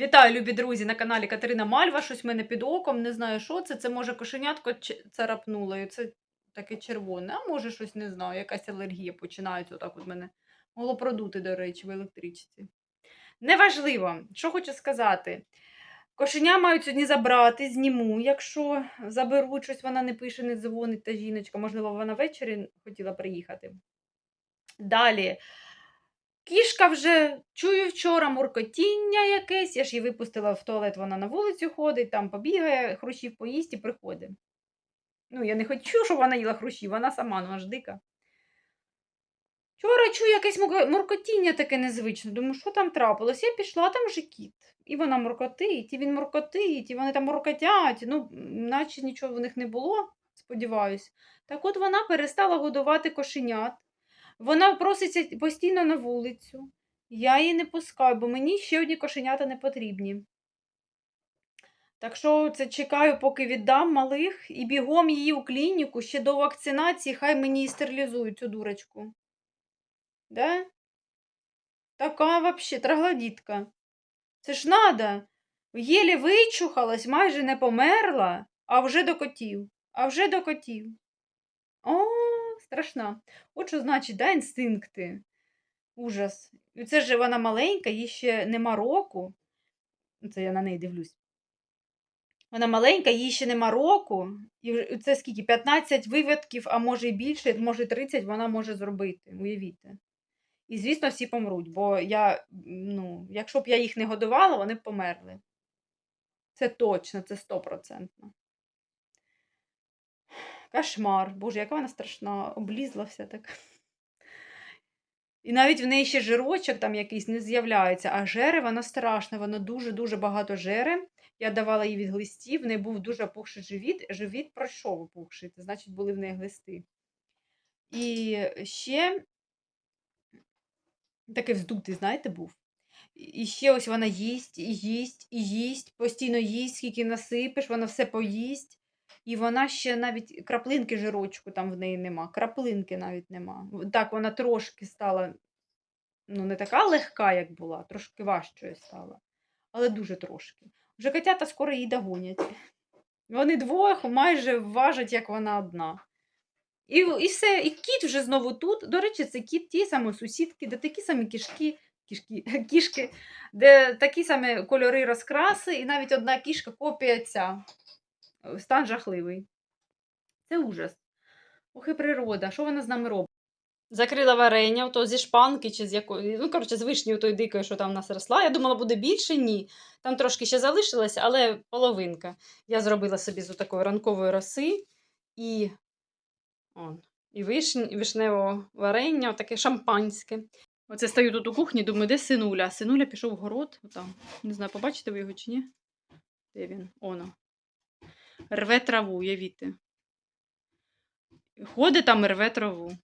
Вітаю, любі друзі, на каналі Катерина Мальва. Щось в мене під оком, не знаю, що це. Це може кошенятко царапнуло, і це таке червоне. А може щось не знаю, якась алергія починається. Отак от мене могло продути, до речі, в електричці. Неважливо, що хочу сказати. Кошеня мають сьогодні забрати, зніму. Якщо заберуть щось, вона не пише, не дзвонить та жіночка. Можливо, вона ввечері хотіла приїхати. Далі. Кішка вже чую вчора муркотіння якесь. Я ж її випустила в туалет, вона на вулицю ходить, там побігає, хрущів поїсть і приходить. Ну, я не хочу, щоб вона їла хрущів, вона сама, ну аж дика. Вчора чую якесь муркотіння таке незвичне. Думаю, що там трапилось? Я пішла, там вже кіт. І вона муркотить, і він муркотить, і вони там муркотять. Ну, наче нічого в них не було, сподіваюсь. Так от вона перестала годувати кошенят. Вона проситься постійно на вулицю. Я її не пускаю, бо мені ще одні кошенята не потрібні. Так що це чекаю, поки віддам малих, і бігом її у клініку ще до вакцинації, хай мені і стерилізують цю дурочку. Да? Така вообще троглодітка. Це ж надо. Єлі вичухалась, майже не померла, а вже до котів. А вже до котів. О, страшна. От що значить, да, інстинкти. Ужас. І це ж вона маленька, їй ще нема року. Це я на неї дивлюсь. Вона маленька, їй ще нема року. І це скільки? 15 виводків, а може і більше, може 30 вона може зробити. Уявіть. І, звісно, всі помруть, бо я, ну, якщо б я їх не годувала, вони б померли. Це точно, це стопроцентно. Кошмар. Боже, яка вона страшна, облізла вся так. І навіть в неї ще жирочок там якийсь не з'являється, а жере вона страшна, вона дуже-дуже багато жере. Я давала їй від глистів, в неї був дуже опухший живіт. Живіт пройшов опухший, це значить були в неї глисти. І ще такий вздутий, знаєте, був. І- ще ось вона їсть, і їсть, і їсть, постійно їсть, скільки насипеш, вона все поїсть. І вона ще навіть краплинки жирочку там в неї нема. Краплинки навіть нема. Так, вона трошки стала, ну, не така легка, як була, трошки важчою стала. Але дуже трошки. Вже котята скоро її догонять. Вони двох майже важать, як вона одна. І, і все, і кіт вже знову тут. До речі, це кіт ті самі сусідки, де такі самі кішки, кішки, кішки, де такі самі кольори розкраси, і навіть одна кішка копія ця. Стан жахливий. Це ужас. Ох і природа, що вона з нами робить? Закрила варення, то зі шпанки чи з якої. Ну, коротше, з вишні тої дикої, що там в нас росла. Я думала, буде більше, ні. Там трошки ще залишилось, але половинка. Я зробила собі з такої ранкової роси і, он, і вишень, і вишневого варення, таке шампанське. Оце стою тут у кухні, думаю, де синуля? Синуля пішов в город. Отам. Не знаю, побачите ви його чи ні? Де він? Оно. Рве траву, уявіте. Ходить там і рве траву.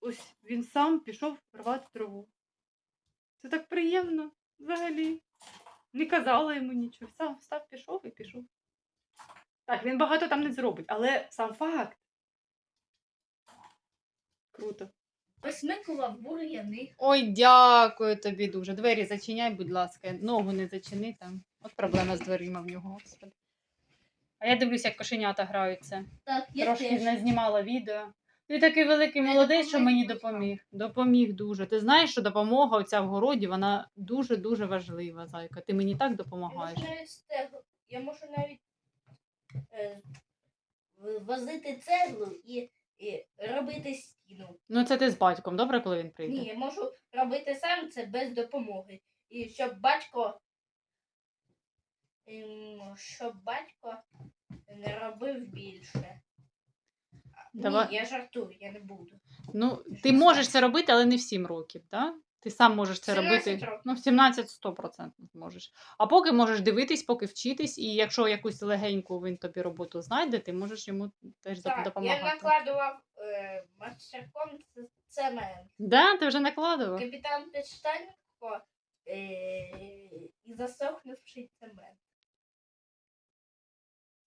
Ось він сам пішов рвати траву. Це так приємно взагалі. Не казала йому нічого. Сам встав, пішов і пішов. Так, він багато там не зробить, але сам факт. Круто. Посмикував бур'яни. Ой, дякую тобі дуже. Двері зачиняй, будь ласка. Ногу не зачини там. От проблема з дверима в нього, господи. А я дивлюся, як кошенята граються. Так, я Трошки теж. не знімала відео. Ти такий великий Я молодець, що мені допоміг. Допоміг дуже. Ти знаєш, що допомога оця в городі, вона дуже-дуже важлива, зайка. Ти мені так Я допомагаєш. можу навіть стегло. Я можу навіть е, в- возити цеглу і, і робити стіну. Ну, це ти з батьком, добре, коли він прийде? Ні, я можу робити сам це без допомоги. І щоб батько. Ем, Щоб батько не робив більше. Давай. Ні, я жартую, я не буду. Ну, ти можеш це робити, але не в 7 років, так? Ти сам можеш це 17 робити. років. Ну, в 17 100% можеш. А поки можеш дивитись, поки вчитись, і якщо якусь легеньку він тобі роботу знайде, ти можеш йому теж Так, я накладував е, мастерком ц- цемент. Да, ти вже накладував? Капітан Підштанько е, і засохнувший цемент.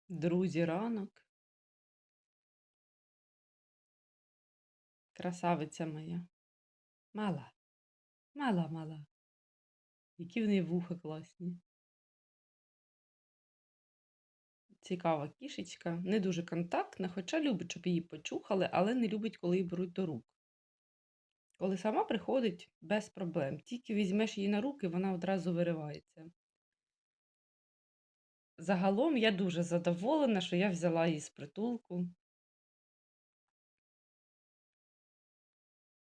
Друзі, ранок. Красавиця моя. Мала, мала, мала. Які в неї вуха класні. Цікава кішечка, не дуже контактна, хоча любить, щоб її почухали, але не любить, коли її беруть до рук. Коли сама приходить без проблем, тільки візьмеш її на руки, вона одразу виривається. Загалом я дуже задоволена, що я взяла її з притулку.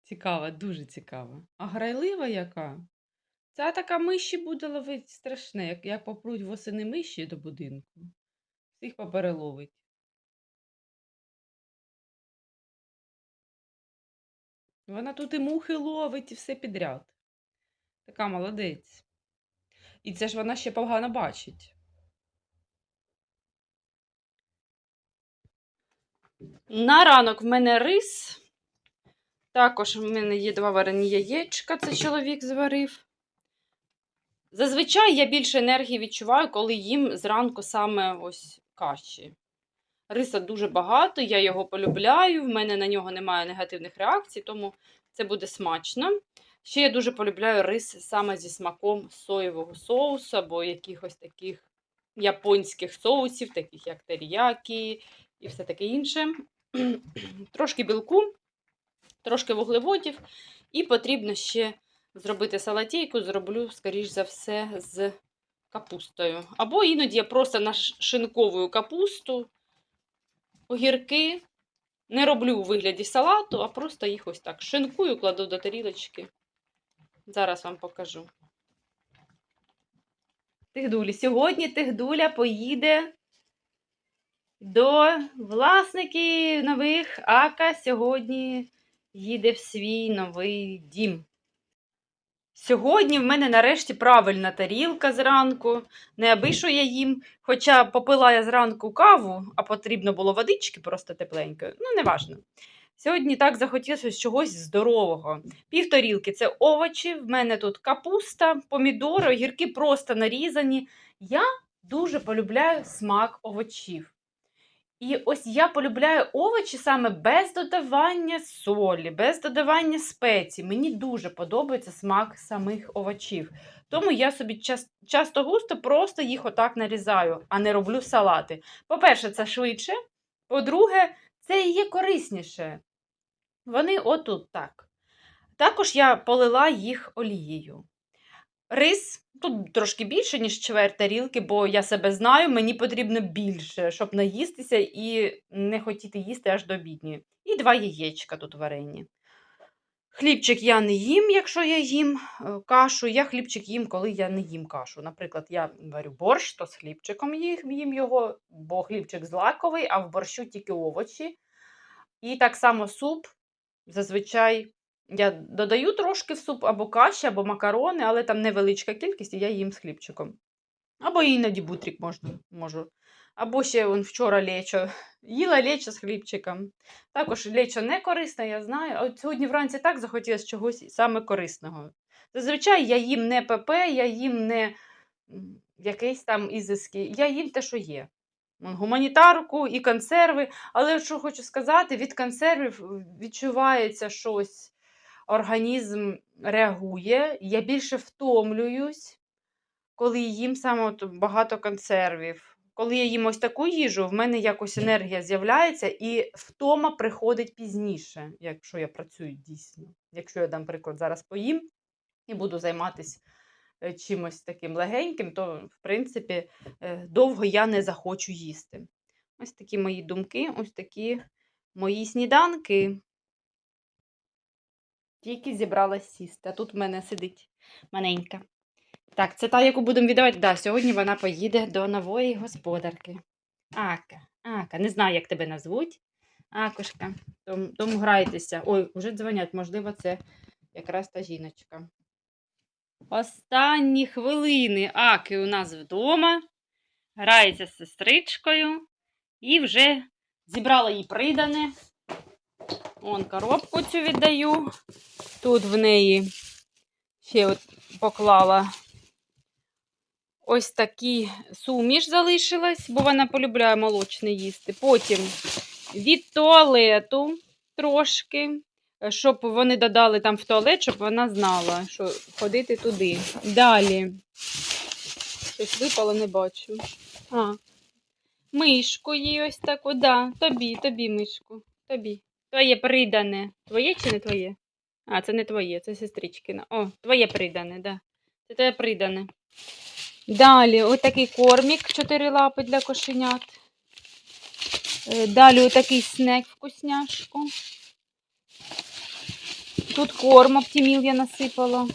Цікава, дуже цікава. А грайлива яка? Ця така миші буде ловити страшне, як, як попруть восени миші до будинку. Всіх попереловить. Вона тут і мухи ловить, і все підряд. Така молодець. І це ж вона ще погано бачить. На ранок в мене рис. Також в мене є два варені яєчка, це чоловік зварив. Зазвичай я більше енергії відчуваю, коли їм зранку саме ось каші. Риса дуже багато, я його полюбляю, в мене на нього немає негативних реакцій, тому це буде смачно. Ще я дуже полюбляю рис саме зі смаком соєвого соусу або якихось таких японських соусів, таких як теріякі і все таке інше. Трошки білку, трошки вуглеводів, і потрібно ще зробити салатійку, зроблю, скоріш за все, з капустою. Або іноді я просто нашинковую капусту, огірки. Не роблю у вигляді салату, а просто їх ось так шинкую, кладу до тарілочки. Зараз вам покажу. Тихдулі. Сьогодні Тихдуля поїде до власників нових. Ака сьогодні їде в свій новий дім. Сьогодні в мене нарешті правильна тарілка зранку. Не аби що я їм. Хоча попила я зранку каву, а потрібно було водички просто тепленької. Ну, неважно. Сьогодні так захотілося чогось здорового. Пів тарілки це овочі, в мене тут капуста, помідори, огірки просто нарізані. Я дуже полюбляю смак овочів. І ось я полюбляю овочі саме без додавання солі, без додавання спецій. Мені дуже подобається смак самих овочів. Тому я собі час, часто густо просто їх отак нарізаю, а не роблю салати. По-перше, це швидше. По-друге, це і є корисніше. Вони отут так. Також я полила їх олією. Рис тут трошки більше, ніж чверть тарілки, бо я себе знаю, мені потрібно більше, щоб наїстися і не хотіти їсти аж до обідньої. І два яєчка тут варені. Хлібчик я не їм, якщо я їм е, кашу. Я хлібчик їм, коли я не їм кашу. Наприклад, я варю борщ, то з хлібчиком їм його, бо хлібчик злаковий, а в борщу тільки овочі. І так само суп. Зазвичай я додаю трошки в суп або каші, або макарони, але там невеличка кількість, і я їм з хлібчиком. Або іноді бутрик можна, можу. Або ще вон, вчора лечо. Їла лечо з хлібчиком. Також лечо не корисне, я знаю. От сьогодні вранці так захотілося чогось саме корисного. Зазвичай я їм не ПП, я їм не якийсь там ізиски. Я їм те, що є. Гуманітарку і консерви. Але що хочу сказати, від консервів відчувається щось організм реагує, я більше втомлююсь, коли їм саме багато консервів. Коли я їм ось таку їжу, в мене якось енергія з'являється, і втома приходить пізніше, якщо я працюю дійсно. Якщо я, наприклад, зараз поїм і буду займатися е, чимось таким легеньким, то, в принципі, е, довго я не захочу їсти. Ось такі мої думки, ось такі мої сніданки. Тільки зібралась сісти. А тут в мене сидить маленька. Так, це та, яку будемо віддавати. Да, сьогодні вона поїде до нової господарки. Ака, Ака, не знаю, як тебе назвуть. Акушка. Тому, тому грайтеся. Ой, вже дзвонять, можливо, це якраз та жіночка. Останні хвилини Аки у нас вдома. Грається з сестричкою і вже зібрала їй придане. Вон коробку цю віддаю. Тут в неї ще от поклала ось такі суміш залишилась, бо вона полюбляє молочне їсти. Потім від туалету трошки, щоб вони додали там в туалет, щоб вона знала, що ходити туди. Далі. Щось випало, не бачу. А. Мишку їй ось таку, да. Тобі, тобі, мишку. Тобі. Твоє придане. Твоє чи не твоє? А, це не твоє, це сестричкине. О, твоє придане, да. Це твоє придане. Далі отакий кормік, чотири лапи для кошенят. Е, Далі отакий снек вкусняшку. Тут корм оптиміл я насипала.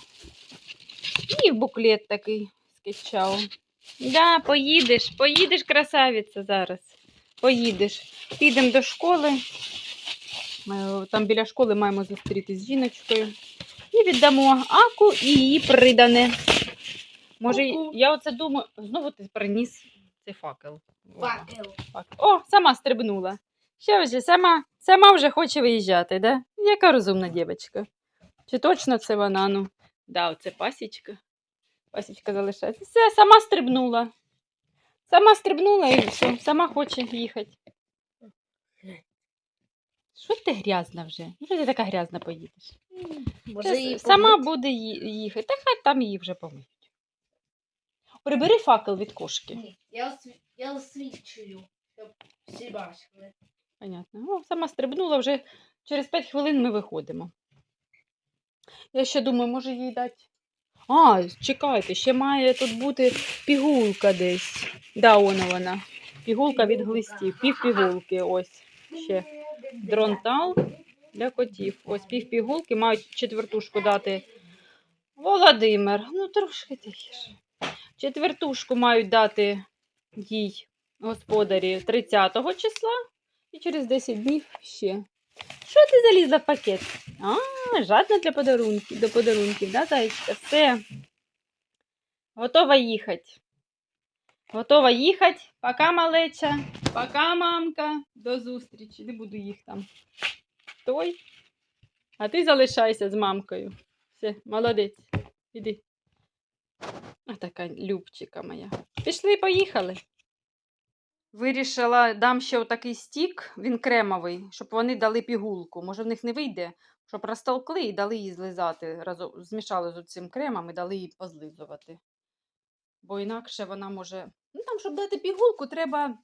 І буклет такий з кетчау. Да, поїдеш, поїдеш, красавиця, зараз. Поїдеш. Підемо до школи. Е, Там біля школи маємо зустрітися з жіночкою. І віддамо Аку і її придане. Може, я оце думаю, знову ти приніс цей факел. Факел. О, сама стрибнула. Що вже, сама, сама вже хоче виїжджати, да? Яка розумна дівчинка. Чи точно це вона? Ну, да, оце пасічка. Пасічка залишається. Все, сама стрибнула. Сама стрибнула і все, сама хоче їхати. Що ти грязна вже? Ну, ти така грязна поїдеш? Може, її сама помити? буде ї- їхати, та хай там її вже помиють. Прибери факел від кошки. Ні, я, осві... я освічую, щоб всі бачили. Понятно. О, сама стрибнула, вже через 5 хвилин ми виходимо. Я ще думаю, може їй дати. А, чекайте, ще має тут бути пігулка десь. Да, вона вона. Пігулка від глистів. Пів пігулки. Ось ще. Дронтал для котів. Ось пів пігулки мають четвертушку дати. Володимир, ну трошки тихіше. Четвертушку мають дати їй господарі 30 числа. І через 10 днів ще. Що ти залізла в пакет? А, жадна для подарунків, до подарунків, да, зайчка? Все. Готова їхати. Готова їхати. Пока, малеча. Пока, мамка. До зустрічі. Не буду їх там. Той. А ти залишайся з мамкою. Все, молодець. Іди. А така любчика моя. Пішли, поїхали. Вирішила, дам ще отакий стік, він кремовий, щоб вони дали пігулку. Може, в них не вийде, щоб розтолкли і дали їй злизати. Разом, змішали з цим кремом і дали їй позлизувати. Бо інакше вона може. Ну там, щоб дати пігулку, треба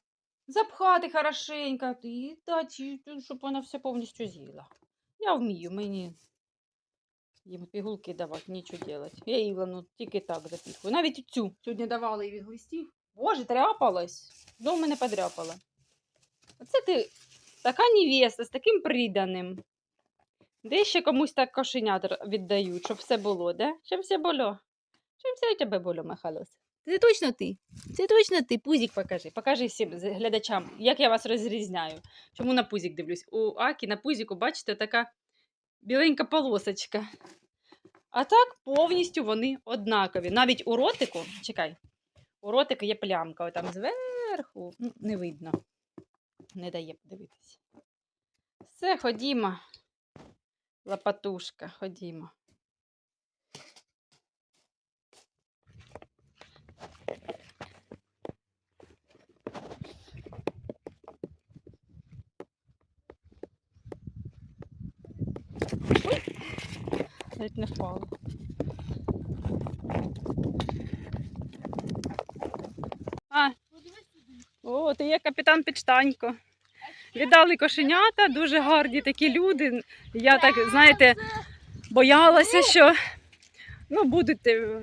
запхати хорошенько і дати, щоб вона все повністю з'їла. Я вмію, мені їм пігулки давати, нічого робити. Я їй ну, тільки так запіхую. Навіть цю сьогодні давала їй від глистів. Боже, тряпалась. До мене подряпала. Оце ти така невеста з таким приданим. Де ще комусь так кошенят віддають, щоб все було, да? Щоб все було. Щоб все у тебе було, Михайлос. Це точно ти. Це точно ти. Пузик покажи. Покажи всім глядачам, як я вас розрізняю. Чому на пузик дивлюсь? У Акі на пузику, бачите, така біленька полосочка. А так повністю вони однакові. Навіть у ротику, чекай, у ротику є плямка, там зверху. Ну, не видно. Не дає подивитися. Все, ходімо. Лапатушка, ходімо. Ой, Ледь. А, о, ти є капітан Печтанько. Віддали кошенята, дуже гарні такі люди. Я так, знаєте, боялася, що ну, будуть, е,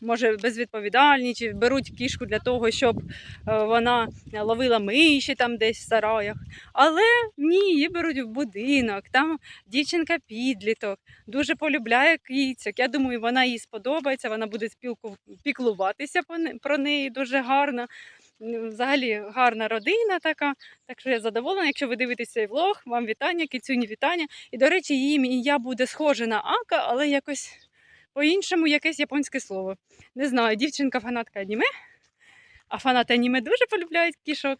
може, безвідповідальні, чи беруть кішку для того, щоб е, вона ловила миші там десь в сараях. Але ні, її беруть в будинок. Там дівчинка підліток, дуже полюбляє кицьок. Я думаю, вона їй сподобається, вона буде спілку... піклуватися про неї дуже гарно. Взагалі гарна родина така. Так що я задоволена. Якщо ви дивитесь цей влог, вам вітання, кицюні вітання. І, до речі, її ім'я буде схоже на Ака, але якось по-іншому якесь японське слово. Не знаю, дівчинка фанатка аніме, а фанати аніме дуже полюбляють кішок.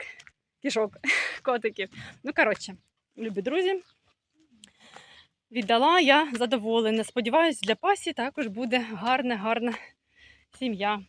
Кішок, котиків. Ну, коротше, любі друзі. Віддала я задоволена. Сподіваюсь, для пасі також буде гарна, гарна сім'я.